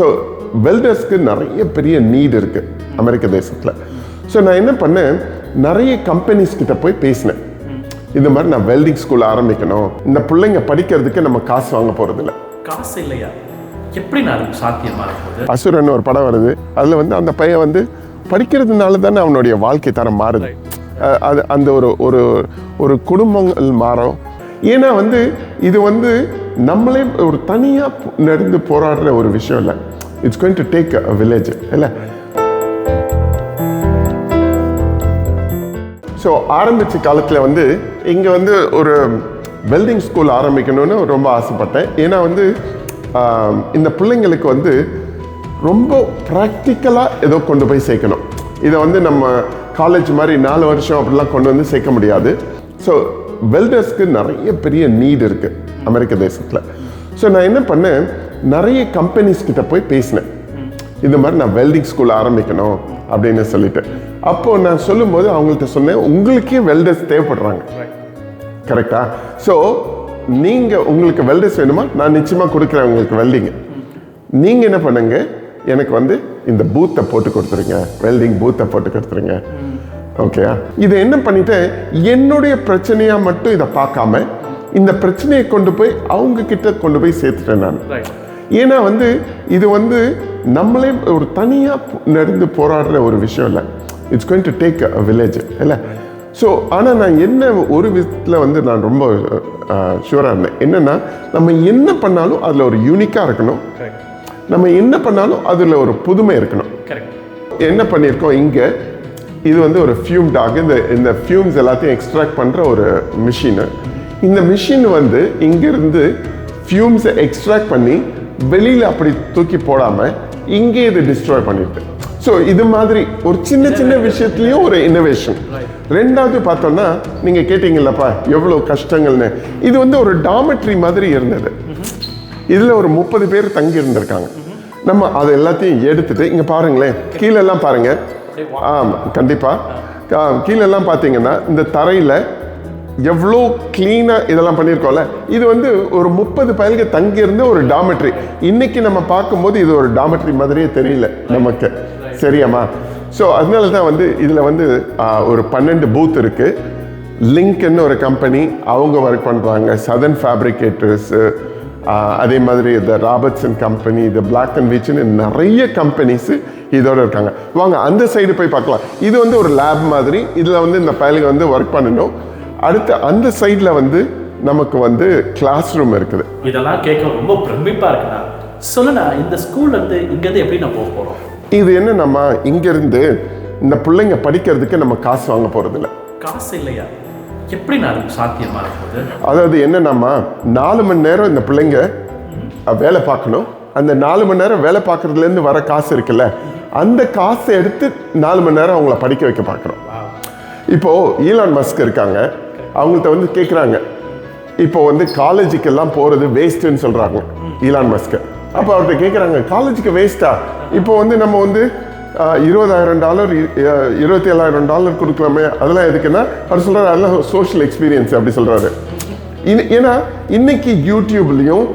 So வெல்டர்ஸ்க்கு நிறைய பெரிய NEET இருக்கு அமெரிக்க தேசத்தில். ஸோ நான் என்ன பண்ணேன்? நிறைய கம்பெனிஸ் கிட்ட போய் பேசினேன். இந்த மாதிரி நான் வெல்டிங் ஸ்கூல் ஆரம்பிக்கணும். இந்த பிள்ளைங்க படிக்கிறதுக்கு நம்ம காசு வாங்க போகிறதில்ல காசு இல்லையா? எப்படி அசுரன் ஒரு படம் வருது. அதில் வந்து அந்த பையன் வந்து படிக்கிறதுனால தானே அவனுடைய வாழ்க்கை தரம் மாறுது. அது அந்த ஒரு ஒரு ஒரு குடும்பங்கள் மாறும். ஏன்னா வந்து இது வந்து நம்மளே ஒரு தனியாக நடந்து போராடுற ஒரு விஷயம் இல்லை. It's going to take a village இல்லை? ஸோ ஆரம்பித்த காலத்தில் வந்து இங்கே வந்து ஒரு வெல்டிங் ஸ்கூல் ஆரம்பிக்கணும்னு ரொம்ப ஆசைப்பட்டேன். ஏன்னா வந்து இந்த பிள்ளைங்களுக்கு வந்து ரொம்ப ப்ராக்டிக்கலாக ஏதோ கொண்டு போய் சேர்க்கணும். இதை வந்து நம்ம காலேஜ் மாதிரி நாலு வருஷம் அப்படிலாம் கொண்டு வந்து சேர்க்க முடியாது. ஸோ வெல்டர்ஸ்க்கு நிறைய பெரிய நீட் இருக்குது அமெரிக்க தேசத்தில். ஸோ நான் என்ன பண்ணேன்? நிறைய கம்பெனிஸ் கிட்ட போய் பேசினேன். இந்த மாதிரி நான் வெல்டிங் ஸ்கூல் ஆரம்பிக்கணும் அப்படின்னு சொல்லிட்டு. அப்போ நான் சொல்லும்போது அவங்கள்ட்ட சொன்னேன் உங்களுக்கே வெல்டர்ஸ் தேவைப்படுறாங்க. கரெக்டா ஸோ நீங்கள் உங்களுக்கு வெல்டர்ஸ் வேணுமா? நான் நிச்சயமாக கொடுக்குறேன் உங்களுக்கு வெல்டிங் நீங்கள் என்ன பண்ணுங்க? எனக்கு வந்து இந்த பூத்தை போட்டு கொடுத்துருங்க. வெல்டிங் பூத்தை போட்டு கொடுத்துருங்க. ஓகேயா இதை என்ன பண்ணிட்டேன்? என்னுடைய பிரச்சனையா மட்டும் இதை பார்க்காம இந்த பிரச்சனையை கொண்டு போய் அவங்க கிட்ட கொண்டு போய் சேர்த்துட்டேன் நான். ஏன்னா வந்து இது வந்து நம்மளே ஒரு தனியாக நடந்து போராடுற ஒரு விஷயம் இல்லை. It's going to take a village இல்லை? ஸோ ஆனால் நான் என்ன ஒரு விதத்தில் வந்து நான் ரொம்ப ஷூராக இருந்தேன். என்னென்னா நம்ம என்ன பண்ணாலும் அதில் ஒரு யூனிக்காக இருக்கணும். நம்ம என்ன பண்ணாலும் அதில் ஒரு புதுமை இருக்கணும். என்ன பண்ணியிருக்கோம் இங்கே? இது வந்து ஒரு ஃபியூம் டாக் இந்த இந்த ஃபியூம்ஸ் எல்லாத்தையும் எக்ஸ்ட்ராக்ட் பண்ணுற ஒரு மிஷினு இந்த மிஷின் வந்து இங்கிருந்து ஃபியூம்ஸை எக்ஸ்ட்ராக்ட் பண்ணி வெளியில் அப்படி தூக்கி போடாமல் இங்கே இது டிஸ்ட்ராய் பண்ணிடுது ஸோ இது மாதிரி ஒரு சின்ன சின்ன விஷயத்துலையும் ஒரு இன்னோவேஷன் ரெண்டாவது பார்த்தோம்னா நீங்கள் கேட்டீங்கல்லப்பா எவ்வளோ கஷ்டங்கள்னு. இது வந்து ஒரு டாமெட்ரி மாதிரி இருந்தது. இதில் ஒரு முப்பது பேர் தங்கி இருந்திருக்காங்க. நம்ம அதை எல்லாத்தையும் எடுத்துட்டு இங்கே பாருங்களேன் கீழெல்லாம் பாருங்க. ஆமாம் கண்டிப்பாக கீழெல்லாம் பார்த்தீங்கன்னா இந்த தரையில் எவ்வளோ க்ளீனாக இதெல்லாம் பண்ணியிருக்கோம்ல? இது வந்து ஒரு முப்பது பயலுக்கு தங்கியிருந்த ஒரு டாமெட்ரி இன்றைக்கி நம்ம பார்க்கும்போது இது ஒரு டாமெட்ரி மாதிரியே தெரியல நமக்கு. சரியாம்மா? ஸோ அதனால தான் வந்து இதில் வந்து ஒரு பன்னெண்டு பூத் இருக்குது லிங்க்னு ஒரு கம்பெனி அவங்க ஒர்க் பண்ணுறாங்க சதன் ஃபேப்ரிகேட்டர்ஸு அதே மாதிரி இந்த ராபர்ட்ஸன் கம்பெனி இந்த பிளாக் அண்ட் வீச்சுன்னு நிறைய கம்பெனிஸு இதோடு இருக்காங்க. வாங்க அந்த சைடு போய் பார்க்கலாம். இது வந்து ஒரு லேப் மாதிரி. இதில் வந்து இந்த பயலுங்க வந்து ஒர்க் பண்ணணும். அடுத்து அந்த சைடில் வந்து நமக்கு வந்து கிளாஸ் ரூம் இருக்குது. இதெல்லாம் கேட்க ரொம்ப பிரமிப்பா இருக்குண்ணா சொல்லுண்ணா இந்த ஸ்கூல்ல இருந்து இங்கேருந்து எப்படி நான் போக போறோம்? இது என்ன நம்ம இங்கேருந்து இந்த பிள்ளைங்க படிக்கிறதுக்கு நம்ம காசு வாங்க போகிறதில்ல காசு இல்லையா? எப்படி நான் சாத்தியமா இருக்கும்போது? அதாவது என்னன்னாமா நாலு மணி நேரம் இந்த பிள்ளைங்க வேலை பார்க்கணும். அந்த நாலு மணி நேரம் வேலை பார்க்கறதுலேருந்து வர காசு இருக்குல்ல அந்த காசை எடுத்து நாலு மணி நேரம் அவங்கள படிக்க வைக்க பார்க்குறோம் இப்போ ஈலான் மஸ்க் இருக்காங்க. அவங்கள்ட்ட வந்து கேட்குறாங்க இப்போ வந்து காலேஜுக்கெல்லாம் போகிறது வேஸ்ட்டுன்னு சொல்கிறாங்க ஈலான் மஸ்க்கு அப்போ அவர்கிட்ட கேட்குறாங்க காலேஜுக்கு வேஸ்ட்டா இப்போ வந்து நம்ம வந்து இருபதாயிரம் டாலர் இருபத்தி ஏழாயிரம் டாலர் கொடுக்கலாமே? அதெல்லாம் எதுக்குன்னா அவர் சொல்கிறாரு அதெல்லாம் சோஷியல் எக்ஸ்பீரியன்ஸ் அப்படி சொல்கிறாரு ஏன்னா இன்னைக்கு யூடியூப்லேயும்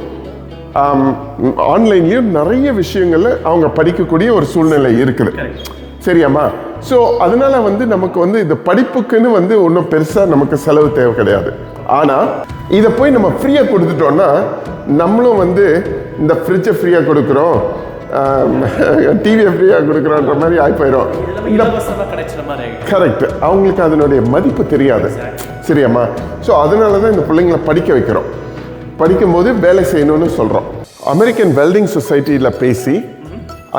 ஆன்லைன்லேயும் நிறைய விஷயங்களில் அவங்க படிக்கக்கூடிய ஒரு சூழ்நிலை இருக்குது. சரியாம்மா? ஸோ அதனால வந்து நமக்கு வந்து இந்த படிப்புக்குன்னு வந்து ஒன்றும் பெருசாக நமக்கு செலவு தேவை கிடையாது. ஆனால் இதை போய் நம்ம ஃப்ரீயாக கொடுத்துட்டோம்னா நம்மளும் வந்து இந்த ஃப்ரிட்ஜை ஃப்ரீயாக கொடுக்குறோம் டிவியை ஃப்ரீயாக கொடுக்குறோன்ற மாதிரி ஆகி போயிடும் இதெல்லாம் இலவசமா கிடைச்சிற மாதிரி ஆயிடுச்சு. கரெக்ட் அவங்களுக்கு அதனுடைய மதிப்பு தெரியாது. சரியாம்மா? ஸோ அதனால தான் இந்த பிள்ளைங்களை படிக்க வைக்கிறோம். படிக்கும்போது வேலை செய்யணும்னு சொல்கிறோம் அமெரிக்கன் வெல்டிங் சொசைட்டியில் பேசி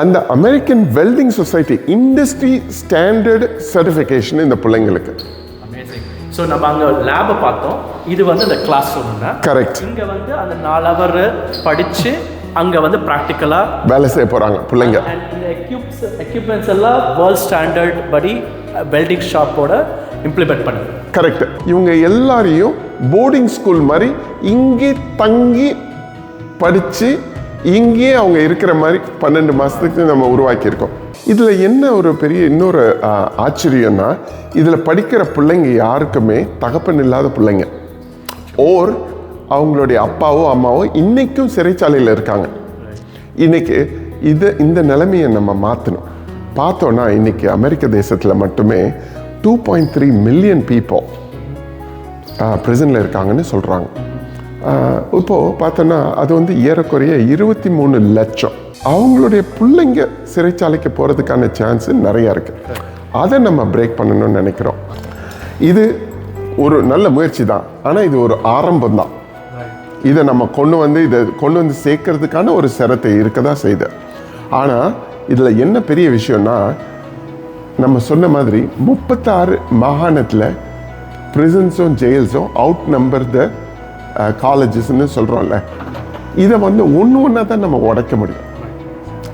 அந்த American welding society industry standard certification இந்த பிள்ளைங்களுக்கு. ஸோ நம்ம அங்கே லேபை பார்த்தோம். இது வந்து இந்த கிளாஸ் ரூம்னா கரெக்ட் இங்கே வந்து அந்த நாலு ஹவர் படித்து அங்கே வந்து ப்ராக்டிக்கலாக வேலை செய்ய போகிறாங்க பிள்ளைங்க. இந்த எக்யூப்ஸ் எக்யூப்மெண்ட்ஸ் எல்லாம் வேர்ல்ட் ஸ்டாண்டர்ட் படி வெல்டிங் ஷாப்போட இம்ப்ளிமெண்ட் பண்ணுது. கரெக்ட் இவங்க எல்லாரையும் போர்டிங் ஸ்கூல் மாதிரி இங்கே தங்கி படித்து இங்கேயே அவங்க இருக்கிற மாதிரி பன்னெண்டு மாதத்துக்கு நம்ம உருவாக்கியிருக்கோம். இதில் என்ன ஒரு பெரிய இன்னொரு ஆச்சரியம்னா இதில் படிக்கிற பிள்ளைங்க யாருக்குமே தகப்பன் இல்லாத பிள்ளைங்க. ஓர் அவங்களுடைய அப்பாவோ அம்மாவோ இன்றைக்கும் சிறைச்சாலையில் இருக்காங்க. இன்றைக்கி இது இந்த நிலைமையை நம்ம மாற்றணும் பார்த்தோன்னா இன்றைக்கி அமெரிக்க தேசத்தில் மட்டுமே two point three million people ப்ரிசனில் இருக்காங்கன்னு சொல்கிறாங்க இப்போது பார்த்தோன்னா அது வந்து ஏறக்குறைய இருபத்தி மூணு லட்சம். அவங்களுடைய பிள்ளைங்க சிறைச்சாலைக்கு போகிறதுக்கான சான்ஸு நிறையா இருக்குது அதை நம்ம பிரேக் பண்ணணும்னு நினைக்கிறோம். இது ஒரு நல்ல முயற்சி தான். ஆனால் இது ஒரு ஆரம்பம் தான். இதை நம்ம கொண்டு வந்து இதை கொண்டு வந்து சேர்க்கறதுக்கான ஒரு சிரத்தை இருக்க தான் செய்து ஆனால் இதில் என்ன பெரிய விஷயம்னா நம்ம சொன்ன மாதிரி முப்பத்தாறு மாகாணத்தில் ப்ரிசன்ஸும் ஜெயில்ஸும் அவுட் நம்பர் த காலேஜஸ்ன்னு சொல்கிறோம்ல இதை வந்து ஒன்று ஒன்றா தான் நம்ம உடைக்க முடியும்.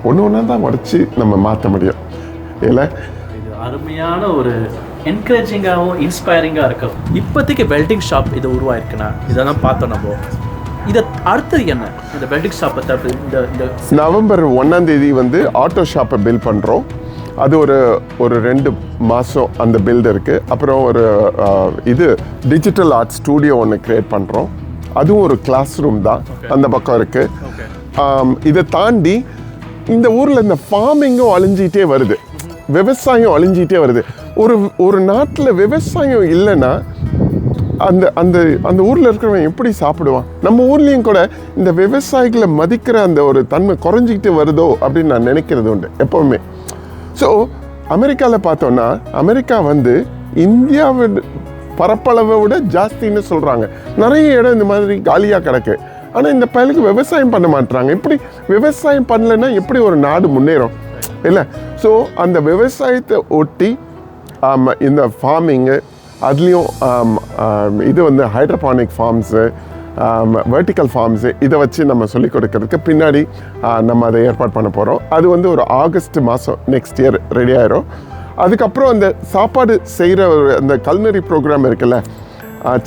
ஒன்று ஒன்றா தான் உடைச்சி நம்ம மாற்ற முடியும். இல்லை? அருமையான ஒரு என்கரேஜிங்காகவும் இன்ஸ்பைரிங்காக இருக்கும் இப்போதைக்கு வெல்டிங் ஷாப் இது உருவாயிருக்குன்னா இதெல்லாம் பார்த்தோம் நம்ம. இதை அடுத்தது என்ன? இந்த வெல்டிங் ஷாப்பை தவிர இந்த இந்த நவம்பர் ஒன்றாம் தேதி வந்து ஆட்டோ ஷாப்பை பில் பண்ணுறோம் அது ஒரு ஒரு ரெண்டு மாதம் அந்த பில்டு இருக்குது அப்புறம் ஒரு இது டிஜிட்டல் ஆர்ட் ஸ்டூடியோ ஒன்று க்ரியேட் பண்ணுறோம் அதுவும் ஒரு கிளாஸ் ரூம் தான். அந்த பக்கம் இருக்குது இதை தாண்டி இந்த ஊரில் இந்த ஃபார்மிங்கும் அழிஞ்சிட்டே வருது. விவசாயம் அழிஞ்சிட்டே வருது. ஒரு ஒரு நாட்டில் விவசாயம் இல்லைன்னா அந்த அந்த அந்த ஊரில் இருக்கிறவன் எப்படி சாப்பிடுவான்? நம்ம ஊர்லேயும் கூட இந்த விவசாயிகளை மதிக்கிற அந்த ஒரு தன்மை குறைஞ்சிக்கிட்டு வருதோ அப்படின்னு நான் நினைக்கிறது உண்டு எப்போவுமே. ஸோ அமெரிக்காவில் பார்த்தோன்னா அமெரிக்கா வந்து இந்தியாவை பரப்பளவை விட ஜாஸ்தின்னு சொல்கிறாங்க நிறைய இடம் இந்த மாதிரி காலியாக கிடக்கு. ஆனால் இந்த பயலுக்கு விவசாயம் பண்ண மாட்டுறாங்க இப்படி விவசாயம் பண்ணலைன்னா எப்படி ஒரு நாடு முன்னேறும்? இல்லை ஸோ அந்த விவசாயத்தை ஒட்டி இந்த ஃபார்மிங்கு அதுலேயும் இது வந்து ஹைட்ரோபானிக் ஃபார்ம்ஸு வெர்டிக்கல் ஃபார்ம்ஸு இதை வச்சு நம்ம சொல்லிக் கொடுக்கறதுக்கு பின்னாடி நம்ம அதை ஏற்பாடு பண்ண போகிறோம் அது வந்து ஒரு ஆகஸ்ட் மாதம் நெக்ஸ்ட் இயர் ரெடி ஆயிரும். அதுக்கப்புறம் அந்த சாப்பாடு செய்கிற ஒரு அந்த கல்னரி ப்ரோக்ராம் இருக்குல்ல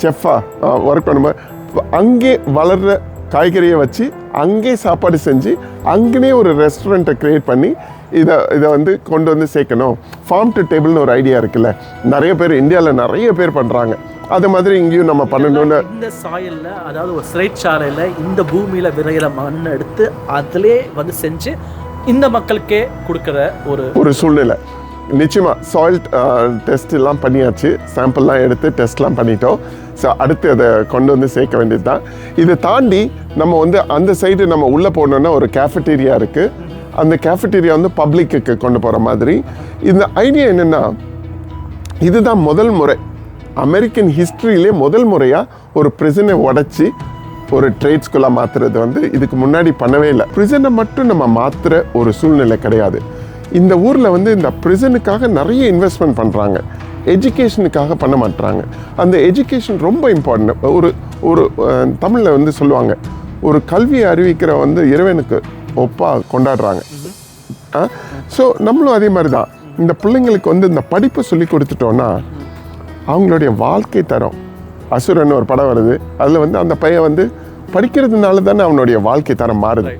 செஃப்பாக ஒர்க் பண்ணும்போது அங்கே வளர்கிற காய்கறியை வச்சு அங்கே சாப்பாடு செஞ்சு அங்கேயே ஒரு ரெஸ்டாரண்ட்டை க்ரியேட் பண்ணி இதை இதை வந்து கொண்டு வந்து சேர்க்கணும். ஃபார்ம் டு டேபிள்னு ஒரு ஐடியா இருக்குல்ல. நிறைய பேர் இந்தியாவில் நிறைய பேர் பண்ணுறாங்க அது மாதிரி இங்கேயும் நம்ம பண்ணணும்னு இந்த சாயல்ல அதாவது ஒரு சிறைச்சாலையில் இந்த பூமியில் விளையிற மண்ணை எடுத்து அதிலே வந்து செஞ்சு இந்த மக்களுக்கே கொடுக்குற ஒரு ஒரு சூழ்நிலை. நிச்சயமாக சாயில் டெஸ்ட்லாம் பண்ணியாச்சு. சாம்பிள்லாம் எடுத்து டெஸ்ட்லாம் பண்ணிட்டோம். ஸோ அடுத்து அதை கொண்டு வந்து சேர்க்க வேண்டியது தான் இதை தாண்டி நம்ம வந்து அந்த சைடு நம்ம உள்ளே போனோன்னா ஒரு கேஃபட்டீரியா இருக்குது அந்த கேஃபட்டீரியா வந்து பப்ளிக்கு கொண்டு போகிற மாதிரி. இந்த ஐடியா என்னென்னா இதுதான் முதல் முறை. அமெரிக்கன் ஹிஸ்ட்ரியிலே முதல் முறையாக ஒரு ப்ரிசனை உடைச்சி ஒரு ட்ரேட் ஸ்கூலாக மாற்றுறது வந்து இதுக்கு முன்னாடி பண்ணவே இல்லை. ப்ரிசனை மட்டும் நம்ம மாற்றுற ஒரு சூழ்நிலை கிடையாது. இந்த ஊரில் வந்து இந்த ப்ரிசனுக்காக நிறைய இன்வெஸ்ட்மெண்ட் பண்ணுறாங்க எஜுகேஷனுக்காக பண்ண மாட்டாங்க அந்த எஜுகேஷன் ரொம்ப இம்பார்ட்டன்ட் ஒரு ஒரு தமிழில் வந்து சொல்லுவாங்க ஒரு கல்வியை அறிவிக்கிற வந்து இறைவனுக்கு ஒப்பாக கொண்டாடுறாங்க. ஸோ நம்மளும் அதே மாதிரி தான். இந்த பிள்ளைங்களுக்கு வந்து இந்த படிப்பை சொல்லி கொடுத்துட்டோன்னா அவங்களுடைய வாழ்க்கை தரம். அசுரன் ஒரு படம் வருது. அதில் வந்து அந்த பையன் வந்து படிக்கிறதுனால தானே அவனுடைய வாழ்க்கை தரம் மாறுது.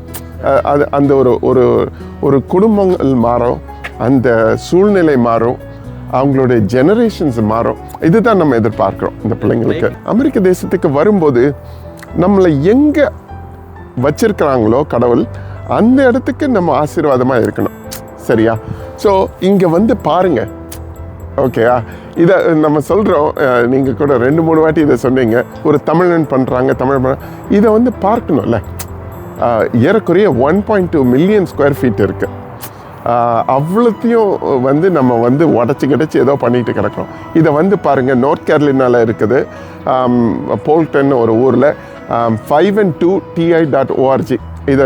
அது அந்த ஒரு ஒரு ஒரு குடும்பங்கள் மாறும் அந்த சூழ்நிலை மாறும் அவங்களுடைய ஜெனரேஷன்ஸ் மாறும். இதுதான் நம்ம எதிர்பார்க்கிறோம் இந்த பிள்ளைங்களுக்கு. அமெரிக்க தேசத்துக்கு வரும்போது நம்மளை எங்கே வச்சிருக்கிறாங்களோ கடவுள் அந்த இடத்துக்கு நம்ம ஆசீர்வாதமாக இருக்கணும். சரியா? ஸோ இங்கே வந்து பாருங்க. ஓகேயா இதை நம்ம சொல்கிறோம் நீங்கள் கூட ரெண்டு மூணு வாட்டி இதை சொன்னீங்க. ஒரு தமிழன் பண்ணுறாங்க தமிழ் பண்ற- இதை வந்து பார்க்கணும்ல. ஏறக்குறைய one point two million square feet இருக்குது அவ்வளோத்தையும் வந்து நம்ம வந்து உடச்சி கிடச்சி ஏதோ பண்ணிகிட்டு கிடக்கிறோம். இதை வந்து பாருங்கள் நார்த் கேரளினால இருக்குது. போல்டன் ஒரு ஊரில். Five and two DI dot ORG இதை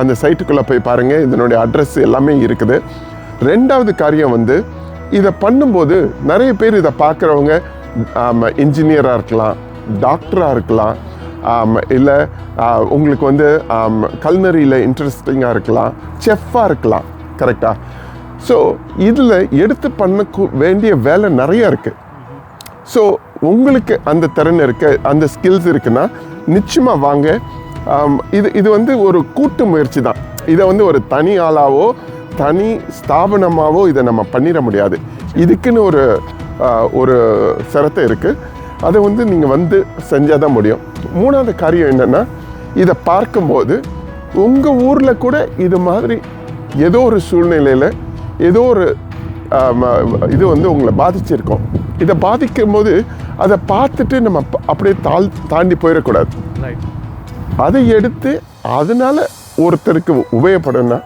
அந்த சைட்டுக்குள்ளே போய் பாருங்கள் இதனுடைய அட்ரஸ் எல்லாமே இருக்குது. ரெண்டாவது காரியம் வந்து இதை பண்ணும்போது நிறைய பேர் இதை பார்க்குறவங்க இன்ஜினியராக இருக்கலாம் டாக்டராக இருக்கலாம் இல்லை உங்களுக்கு வந்து கல்னரியில் இன்ட்ரெஸ்டிங்காக இருக்கலாம் செஃப்பாக இருக்கலாம் கரெக்டாக ஸோ இதில் எடுத்து பண்ண வேண்டிய வேலை நிறையா இருக்குது ஸோ உங்களுக்கு அந்த திறன் இருக்க அந்த ஸ்கில்ஸ் இருக்குன்னா நிச்சயமாக வாங்க. இது இது வந்து ஒரு கூட்டு முயற்சி தான். இதை வந்து ஒரு தனி ஆளாவோ தனி ஸ்தாபனமாகவோ இதை நம்ம பண்ணிட முடியாது. இதுக்குன்னு ஒரு ஒரு சிரத்தை இருக்குது அதை வந்து நீங்கள் வந்து செஞ்சால் தான் முடியும். மூணாவது காரியம் என்னென்னா இதை பார்க்கும்போது உங்கள் ஊரில் கூட இது மாதிரி ஏதோ ஒரு சூழ்நிலையில் ஏதோ ஒரு இது வந்து உங்களை பாதிச்சிருக்கோம். இதை பாதிக்கும் போது அதை பார்த்துட்டு நம்ம அப்படியே தாழ் தாண்டி போயிடக்கூடாது. அதை எடுத்து அதனால ஒருத்தருக்கு உபயோகப்படும்னா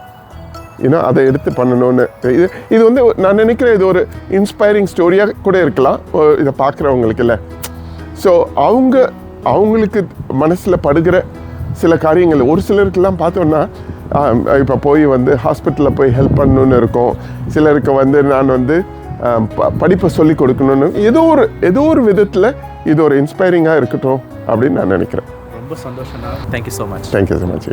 ஏன்னா அதை எடுத்து பண்ணணும்னு. இது இது வந்து நான் நினைக்கிறேன் இது ஒரு இன்ஸ்பைரிங் ஸ்டோரியாக கூட இருக்கலாம். இதை பார்க்குறவங்களுக்கு இல்லை. ஸோ அவங்க அவங்களுக்கு மனசில் படுகிற சில காரியங்கள் ஒரு சிலருக்கெல்லாம் பார்த்தோன்னா இப்போ போய் வந்து ஹாஸ்பிட்டலில் போய் ஹெல்ப் பண்ணணும்னு இருக்கும். சிலருக்கு வந்து நான் வந்து படிப்பை சொல்லி கொடுக்கணும்னு ஏதோ ஒரு ஏதோ ஒரு விதத்தில் இது ஒரு இன்ஸ்பைரிங்காக இருக்கட்டும் அப்படின்னு நான் நினைக்கிறேன். ரொம்ப சந்தோஷம்ண்ணா thank you so much thank you so much